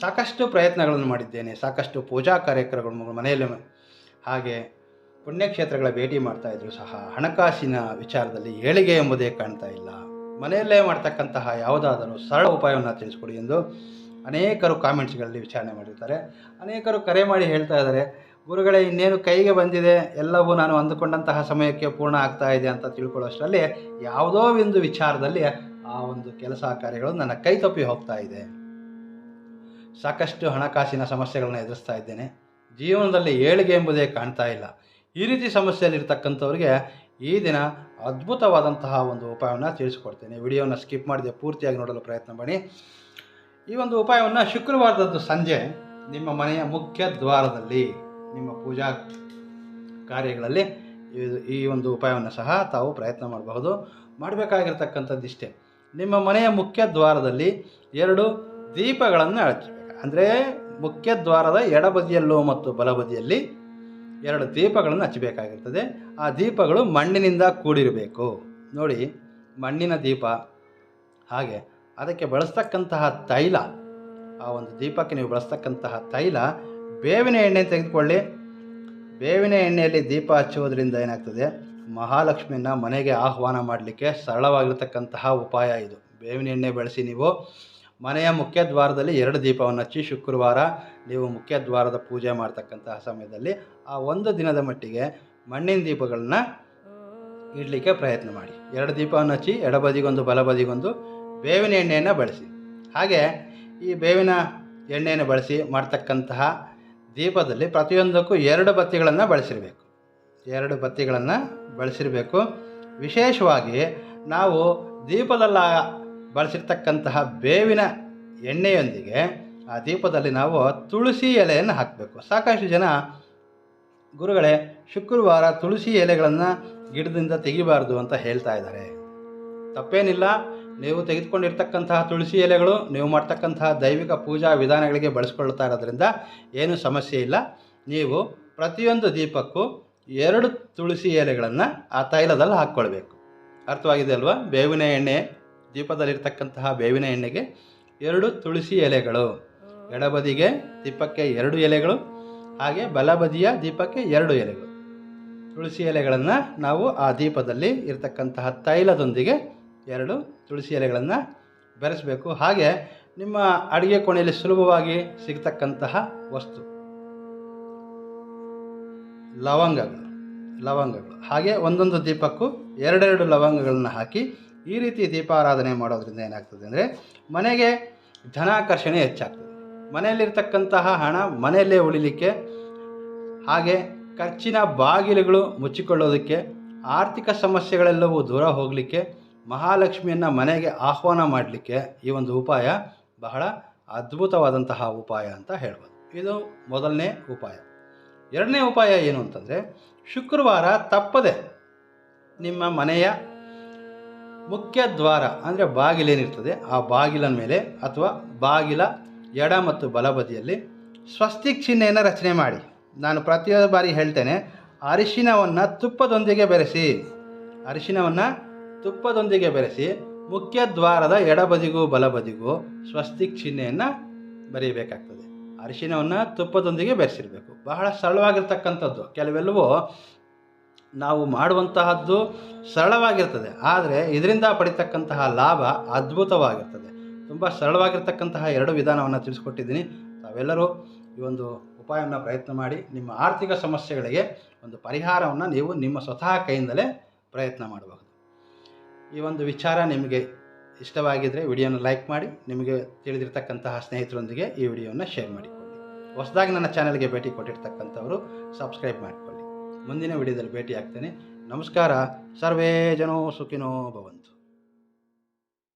ಸಾಕಷ್ಟು ಪ್ರಯತ್ನಗಳನ್ನು ಮಾಡಿದ್ದೇನೆ, ಸಾಕಷ್ಟು ಪೂಜಾ ಕಾರ್ಯಕ್ರಮಗಳು ಮನೆಯಲ್ಲಿ ಹಾಗೆ ಪುಣ್ಯಕ್ಷೇತ್ರಗಳ ಭೇಟಿ ಮಾಡ್ತಾ ಇದ್ರು ಸಹ. ಹಣಕಾಸಿನ ವಿಚಾರದಲ್ಲಿ ಏಳಿಗೆ ಎಂಬುದೇ ಕಾಣ್ತಾ ಇಲ್ಲ. ಮನೆಯಲ್ಲೇ ಮಾಡ್ತಕ್ಕಂತಹ ಯಾವುದಾದರೂ ಸರಳ ಉಪಾಯವನ್ನು ತಿಳಿಸ್ಕೊಡಿ ಎಂದು ಅನೇಕರು ಕಾಮೆಂಟ್ಸ್ಗಳಲ್ಲಿ ವಿಚಾರಣೆ ಮಾಡಿರ್ತಾರೆ. ಅನೇಕರು ಕರೆ ಮಾಡಿ ಹೇಳ್ತಾ ಇದ್ದಾರೆ, ಗುರುಗಳೇ, ಇನ್ನೇನು ಕೈಗೆ ಬಂದಿದೆ? ಎಲ್ಲವೂ ನಾನು ಅಂದುಕೊಂಡಂತಹ ಸಮಯಕ್ಕೆ ಪೂರ್ಣ ಆಗ್ತಾ ಇದೆ ಅಂತ ತಿಳ್ಕೊಳ್ಳೋಷ್ಟರಲ್ಲಿ ಯಾವುದೋ ಒಂದು ವಿಚಾರದಲ್ಲಿ ಆ ಒಂದು ಕೆಲಸ ಕಾರ್ಯಗಳು ನನ್ನ ಕೈ ತಪ್ಪಿ ಹೋಗ್ತಾ ಇದೆ. ಸಾಕಷ್ಟು ಹಣಕಾಸಿನ ಸಮಸ್ಯೆಗಳನ್ನು ಎದುರಿಸ್ತಾ ಇದ್ದೇನೆ. ಜೀವನದಲ್ಲಿ ಏಳಿಗೆ ಎಂಬುದೇ ಕಾಣ್ತಾ ಇಲ್ಲ. ಈ ರೀತಿ ಸಮಸ್ಯೆಯಲ್ಲಿರ್ತಕ್ಕಂಥವ್ರಿಗೆ ಈ ದಿನ ಅದ್ಭುತವಾದಂತಹ ಒಂದು ಉಪಾಯವನ್ನು ತಿಳಿಸಿಕೊಡ್ತೇನೆ. ವಿಡಿಯೋನ ಸ್ಕಿಪ್ ಮಾಡಿದೆ ಪೂರ್ತಿಯಾಗಿ ನೋಡಲು ಪ್ರಯತ್ನ ಮಾಡಿ. ಈ ಒಂದು ಉಪಾಯವನ್ನು ಶುಕ್ರವಾರದದ್ದು ಸಂಜೆ ನಿಮ್ಮ ಮನೆಯ ಮುಖ್ಯ ದ್ವಾರದಲ್ಲಿ, ನಿಮ್ಮ ಪೂಜಾ ಕಾರ್ಯಗಳಲ್ಲಿ ಈ ಒಂದು ಉಪಾಯವನ್ನು ಸಹ ತಾವು ಪ್ರಯತ್ನ ಮಾಡಬಹುದು. ಮಾಡಬೇಕಾಗಿರ್ತಕ್ಕಂಥದ್ದಿಷ್ಟೇ. ನಿಮ್ಮ ಮನೆಯ ಮುಖ್ಯ ದ್ವಾರದಲ್ಲಿ ಎರಡು ದೀಪಗಳನ್ನು ಹಚ್ಚಬೇಕು ಅಂದರೆ ಮುಖ್ಯ ದ್ವಾರದ ಎಡಬದಿಯಲ್ಲೋ ಮತ್ತು ಬಲಬದಿಯಲ್ಲಿ ಎರಡು ದೀಪಗಳನ್ನು ಹಚ್ಚಬೇಕಾಗಿರ್ತದೆ. ಆ ದೀಪಗಳು ಮಣ್ಣಿನಿಂದ ಕೂಡಿರಬೇಕು. ನೋಡಿ, ಮಣ್ಣಿನ ದೀಪ, ಹಾಗೆ ಅದಕ್ಕೆ ಬಳಸ್ತಕ್ಕಂತಹ ತೈಲ, ಆ ಒಂದು ದೀಪಕ್ಕೆ ನೀವು ಬಳಸ್ತಕ್ಕಂತಹ ತೈಲ, ಬೇವಿನ ಎಣ್ಣೆ ತೆಗೆದುಕೊಳ್ಳಿ. ಬೇವಿನ ಎಣ್ಣೆಯಲ್ಲಿ ದೀಪ ಹಚ್ಚುವುದರಿಂದ ಏನಾಗ್ತದೆ? ಮಹಾಲಕ್ಷ್ಮಿಯನ್ನು ಮನೆಗೆ ಆಹ್ವಾನ ಮಾಡಲಿಕ್ಕೆ ಸರಳವಾಗಿರ್ತಕ್ಕಂತಹ ಉಪಾಯ ಇದು. ಬೇವಿನ ಎಣ್ಣೆ ಬಳಸಿ ನೀವು ಮನೆಯ ಮುಖ್ಯ ದ್ವಾರದಲ್ಲಿ ಎರಡು ದೀಪವನ್ನು ಹಚ್ಚಿ ಶುಕ್ರವಾರ ನೀವು ಮುಖ್ಯ ದ್ವಾರದ ಪೂಜೆ ಮಾಡ್ತಕ್ಕಂತಹ ಸಮಯದಲ್ಲಿ ಆ ಒಂದು ದಿನದ ಮಟ್ಟಿಗೆ ಮಣ್ಣಿನ ದೀಪಗಳನ್ನ ಇಡಲಿಕ್ಕೆ ಪ್ರಯತ್ನ ಮಾಡಿ. ಎರಡು ದೀಪವನ್ನು ಹಚ್ಚಿ ಎಡಬದಿಗೊಂದು ಬಲಬದಿಗೊಂದು ಬೇವಿನ ಎಣ್ಣೆಯನ್ನು ಬಳಸಿ. ಹಾಗೆ ಈ ಬೇವಿನ ಎಣ್ಣೆಯನ್ನು ಬಳಸಿ ಮಾಡ್ತಕ್ಕಂತಹ ದೀಪದಲ್ಲಿ ಪ್ರತಿಯೊಂದಕ್ಕೂ ಎರಡು ಬತ್ತಿಗಳನ್ನು ಬಳಸಿರಬೇಕು. ಎರಡು ಬತ್ತಿಗಳನ್ನು ಬಳಸಿರಬೇಕು. ವಿಶೇಷವಾಗಿ ನಾವು ದೀಪದಲ್ಲ ಬಳಸಿರ್ತಕ್ಕಂತಹ ಬೇವಿನ ಎಣ್ಣೆಯೊಂದಿಗೆ ಆ ದೀಪದಲ್ಲಿ ನಾವು ತುಳಸಿ ಎಲೆಯನ್ನು ಹಾಕಬೇಕು. ಸಾಕಷ್ಟು ಜನ ಗುರುಗಳೇ, ಶುಕ್ರವಾರ ತುಳಸಿ ಎಲೆಗಳನ್ನು ಗಿಡದಿಂದ ತೆಗಿಬಾರ್ದು ಅಂತ ಹೇಳ್ತಾ ಇದ್ದಾರೆ. ತಪ್ಪೇನಿಲ್ಲ. ನೀವು ತೆಗೆದುಕೊಂಡಿರ್ತಕ್ಕಂತಹ ತುಳಸಿ ಎಲೆಗಳು, ನೀವು ಮಾಡ್ತಕ್ಕಂತಹ ದೈವಿಕ ಪೂಜಾ ವಿಧಾನಗಳಿಗೆ ಬಳಸ್ಕೊಳ್ತಾ ಇರೋದ್ರಿಂದ ಏನೂ ಸಮಸ್ಯೆ ಇಲ್ಲ. ನೀವು ಪ್ರತಿಯೊಂದು ದೀಪಕ್ಕೂ ಎರಡು ತುಳಸಿ ಎಲೆಗಳನ್ನು ಆ ತೈಲದಲ್ಲಿ ಹಾಕ್ಕೊಳ್ಬೇಕು. ಅರ್ಥವಾಗಿದೆ ಅಲ್ವಾ? ಬೇವಿನ ಎಣ್ಣೆ ದೀಪದಲ್ಲಿರ್ತಕ್ಕಂತಹ ಬೇವಿನ ಎಣ್ಣೆಗೆ ಎರಡು ತುಳಸಿ ಎಲೆಗಳು. ಎಡಬದಿಗೆ ದೀಪಕ್ಕೆ ಎರಡು ಎಲೆಗಳು, ಹಾಗೆ ಬಲಬದಿಯ ದೀಪಕ್ಕೆ ಎರಡು ಎಲೆಗಳು. ತುಳಸಿ ಎಲೆಗಳನ್ನು ನಾವು ಆ ದೀಪದಲ್ಲಿ ಇರತಕ್ಕಂತಹ ತೈಲದೊಂದಿಗೆ ಎರಡು ತುಳಸಿ ಎಲೆಗಳನ್ನು ಬೆರೆಸಬೇಕು. ಹಾಗೆ ನಿಮ್ಮ ಅಡುಗೆ ಕೋಣೆಯಲ್ಲಿ ಸುಲಭವಾಗಿ ಸಿಗ್ತಕ್ಕಂತಹ ವಸ್ತು. ಲವಂಗಗಳು ಲವಂಗಗಳು. ಹಾಗೆ ಒಂದೊಂದು ದೀಪಕ್ಕೂ ಎರಡೆರಡು ಲವಂಗಗಳನ್ನು ಹಾಕಿ ಈ ರೀತಿ ದೀಪಾರಾಧನೆ ಮಾಡೋದ್ರಿಂದ ಏನಾಗ್ತದೆ ಅಂದರೆ ಮನೆಗೆ ಧನಾಕರ್ಷಣೆ ಹೆಚ್ಚಾಗ್ತದೆ. ಮನೆಯಲ್ಲಿರ್ತಕ್ಕಂತಹ ಹಣ ಮನೆಯಲ್ಲೇ ಉಳಿಲಿಕ್ಕೆ ಹಾಗೆ ಖರ್ಚಿನ ಬಾಗಿಲುಗಳು ಮುಚ್ಚಿಕೊಳ್ಳೋದಕ್ಕೆ ಆರ್ಥಿಕ ಸಮಸ್ಯೆಗಳೆಲ್ಲವೂ ದೂರ ಹೋಗಲಿಕ್ಕೆ ಮಹಾಲಕ್ಷ್ಮಿಯನ್ನು ಮನೆಗೆ ಆಹ್ವಾನ ಮಾಡಲಿಕ್ಕೆ ಈ ಒಂದು ಉಪಾಯ ಬಹಳ ಅದ್ಭುತವಾದಂತಹ ಉಪಾಯ ಅಂತ ಹೇಳ್ಬೋದು. ಇದು ಮೊದಲನೇ ಉಪಾಯ. ಎರಡನೇ ಉಪಾಯ ಏನು ಅಂತಂದರೆ ಶುಕ್ರವಾರ ತಪ್ಪದೆ ನಿಮ್ಮ ಮನೆಯ ಮುಖ್ಯ ದ್ವಾರ ಅಂದರೆ ಬಾಗಿಲೇನಿರ್ತದೆ ಆ ಬಾಗಿಲನ ಮೇಲೆ ಅಥವಾ ಬಾಗಿಲ ಎಡ ಮತ್ತು ಬಲಬದಿಯಲ್ಲಿ ಸ್ವಸ್ತಿಕ್ ಚಿಹ್ನೆಯನ್ನು ರಚನೆ ಮಾಡಿ. ನಾನು ಪ್ರತಿಯೊಂದು ಬಾರಿ ಹೇಳ್ತೇನೆ, ಅರಿಶಿನವನ್ನು ತುಪ್ಪದೊಂದಿಗೆ ಬೆರೆಸಿ. ಅರಿಶಿನವನ್ನು ತುಪ್ಪದೊಂದಿಗೆ ಬೆರೆಸಿ, ಮುಖ್ಯ ದ್ವಾರದ ಎಡಬದಿಗೂ ಬಲಬದಿಗೂ ಸ್ವಸ್ತಿಕ್ ಚಿಹ್ನೆಯನ್ನು ಬರೆಯಬೇಕಾಗ್ತದೆ. ಅರಿಶಿನವನ್ನು ತುಪ್ಪದೊಂದಿಗೆ ಬೆರೆಸಿರಬೇಕು. ಬಹಳ ಸರಳವಾಗಿರ್ತಕ್ಕಂಥದ್ದು. ಕೆಲವೆಲ್ಲವೂ ನಾವು ಮಾಡುವಂತಹದ್ದು ಸರಳವಾಗಿರ್ತದೆ. ಆದರೆ ಇದರಿಂದ ಪಡಿತಕ್ಕಂತಹ ಲಾಭ ಅದ್ಭುತವಾಗಿರ್ತದೆ. ತುಂಬ ಸರಳವಾಗಿರ್ತಕ್ಕಂತಹ ಎರಡು ವಿಧಾನವನ್ನು ತಿಳಿಸ್ಕೊಟ್ಟಿದ್ದೀನಿ. ತಾವೆಲ್ಲರೂ ಈ ಒಂದು ಉಪಾಯವನ್ನು ಪ್ರಯತ್ನ ಮಾಡಿ, ನಿಮ್ಮ ಆರ್ಥಿಕ ಸಮಸ್ಯೆಗಳಿಗೆ ಒಂದು ಪರಿಹಾರವನ್ನು ನೀವು ನಿಮ್ಮ ಸ್ವತಃ ಕೈಯಿಂದಲೇ ಪ್ರಯತ್ನ ಮಾಡಬಹುದು. ಈ ಒಂದು ವಿಚಾರ ನಿಮಗೆ ಇಷ್ಟವಾಗಿದ್ದರೆ ವಿಡಿಯೋನ ಲೈಕ್ ಮಾಡಿ, ನಿಮಗೆ ತಿಳಿದಿರ್ತಕ್ಕಂತಹ ಸ್ನೇಹಿತರೊಂದಿಗೆ ಈ ವಿಡಿಯೋನ ಶೇರ್ ಮಾಡಿಕೊಳ್ಳಿ. ಹೊಸದಾಗಿ ನನ್ನ ಚಾನಲ್ಗೆ ಭೇಟಿ ಕೊಟ್ಟಿರ್ತಕ್ಕಂಥವರು ಸಬ್ಸ್ಕ್ರೈಬ್ ಮಾಡಿಕೊಳ್ಳಿ. ಮುಂದಿನ ವಿಡಿಯೋದಲ್ಲಿ ಭೇಟಿ ಆಗ್ತೇನೆ ನಮಸ್ಕಾರ. ಸರ್ವೇ ಜನೋ ಸುಖಿನೋ ಭವಂತು.